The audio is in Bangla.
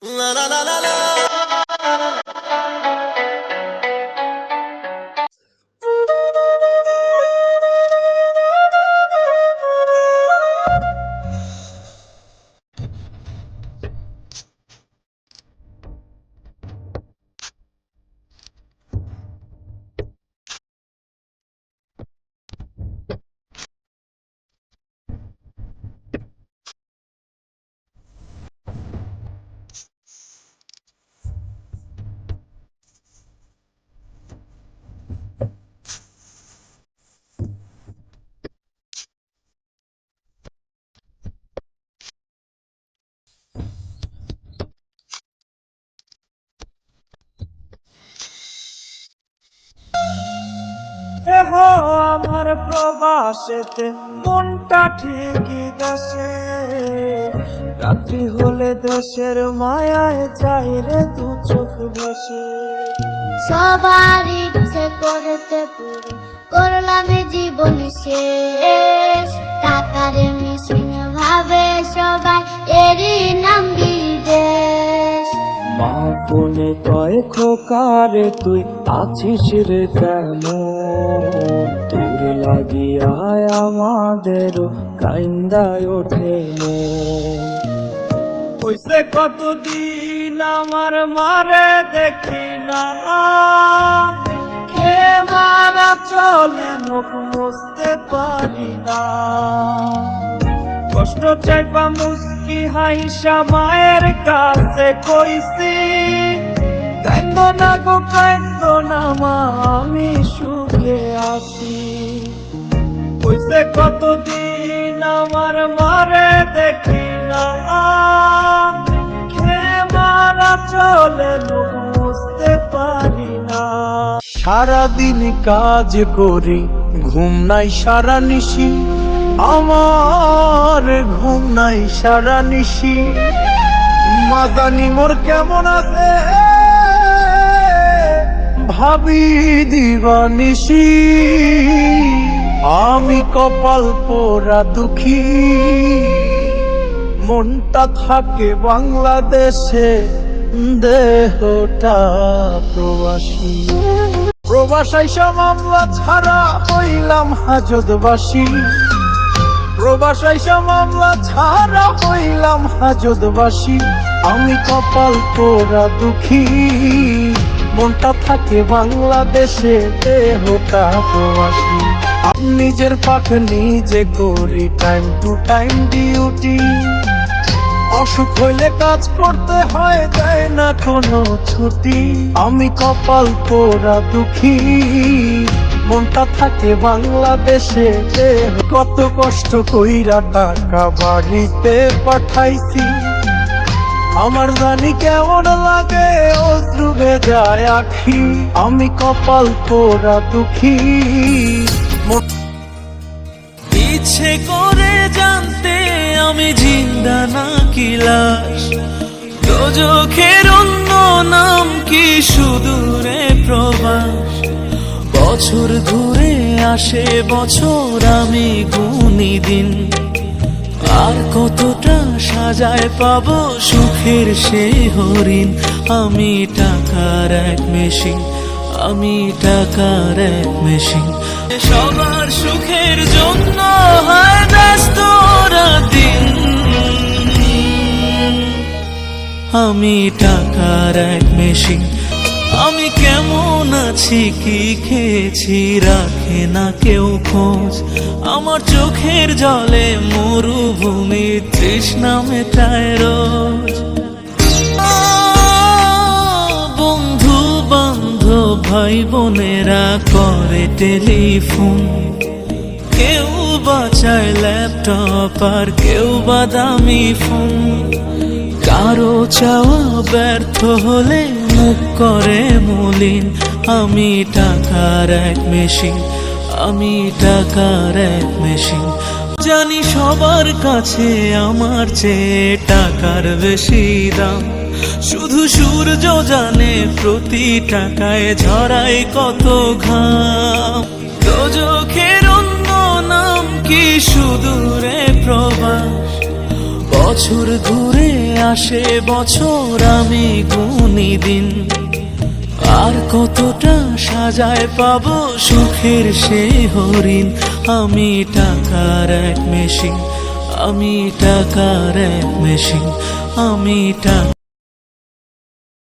La la la la la. আমার প্রবাসেতে মনটা ঠিকই দেশে রাত্রি হলে দেশের মায়ায় চাই রে দু চোখ বসে সবার ইচ্ছে করতে পুরো করলাম জীবন শেষ। টাকার মিশিং ভাবে সবাই এরই নাম বিদেশ। মা কোনে কয় খোকারে তুই আছিস রে কেমন? তোর লাগিয়ায় আমাদেরও কাইন্দায় ওঠে হইছে কতদিন আমার মারে দেখি না। কে মারা চলে মুখ মুছতে পারি না। কষ্ট চাইবা মুস্কি হাইসা মায়ের কাছে কইছি, কান্দ না গো, কান্দ না মা, আমি সুখে আছি। কইছে কতদিন আমার মারে দেখি না মারা চলে মুছতে পারি না সারাদিন কাজ করি, ঘুম নাই সারা নিশি। আমার ঘুম নাই সারা নিশি। মাদানি মোর কেমন আছে? ভাবি দিবানিসি আমি কপাল পোড়া দুঃখী। মনটা থাকে বাংলাদেশে, দেহটা প্রবাসী। প্রবাসাইসা মামলা ছাড়া হইলাম হাজতবাসী। প্রবাসাইসা মামলা ছাড়া হইলাম হাজতবাসী। আমি কপাল পোড়া দুঃখী। মনটা থাকে বাংলাদেশে, দেহটা প্রবাসী। নিজের পাখ নিজে করি টাইম টু টাইম ডিউটি অসুখ হইলে কাজ করতে হয় দেয় না কোনো ছুটি। আমি কপাল পোড়া দুঃখী, মনটা থাকে বাংলাদেশে কত কষ্ট কইরা টাকা বাড়িতে পাঠাইছি। আমার জানি কেমন লাগে, অশ্রু ভেজায় আখি। আমি কপাল পোড়া দুঃখী। ইচ্ছে করে জানতে আমি জিন্দা না কি লাশ? দোজখের অন্য নাম কি সুদূরে প্রবাস? বছর ঘুরে আসে বছর আমি গুনি দিন। আর কতটা সাজায় পাবো সুখের সেই হরিণ? আমি টাকার এক মেশিন আমি টাকার এক মেশিন। সবার সুখের জন্য দিন আমি টাকার এক মেশিন। আমি কেমন আছি, কি খেয়েছি, রাখে না কেউ খোঁজ। আমার চোখের জলে মরুভূমি তৃষ্ণা মেটায় রোজ। ভাই বোনেরা করে টেলিফোন। কেউ বাঁচায় ল্যাপটপ আর কেউ বাদামি ফোন। কারও চাওয়া ব্যর্থ হলে মুখ করে মলিন। আমি টাকার এক মেশিন, আমি টাকার এক মেশিন। জানি সবার কাছে আমার চেয়ে টাকার বেশি দাম। শুধু সূর্য জানে প্রতি টাকায় ঝরাই কত ঘাম। দোজখের অন্য নাম কি সুদূরে প্রবাস? বছর ঘুরে আসে, বছর আমি গুনি দিন। আর কতটা সাজায় পাব সুখের সে হরিণ? আমি টাকার এক মেশিন, আমি টাকার এক মেশিন, আমি টাকা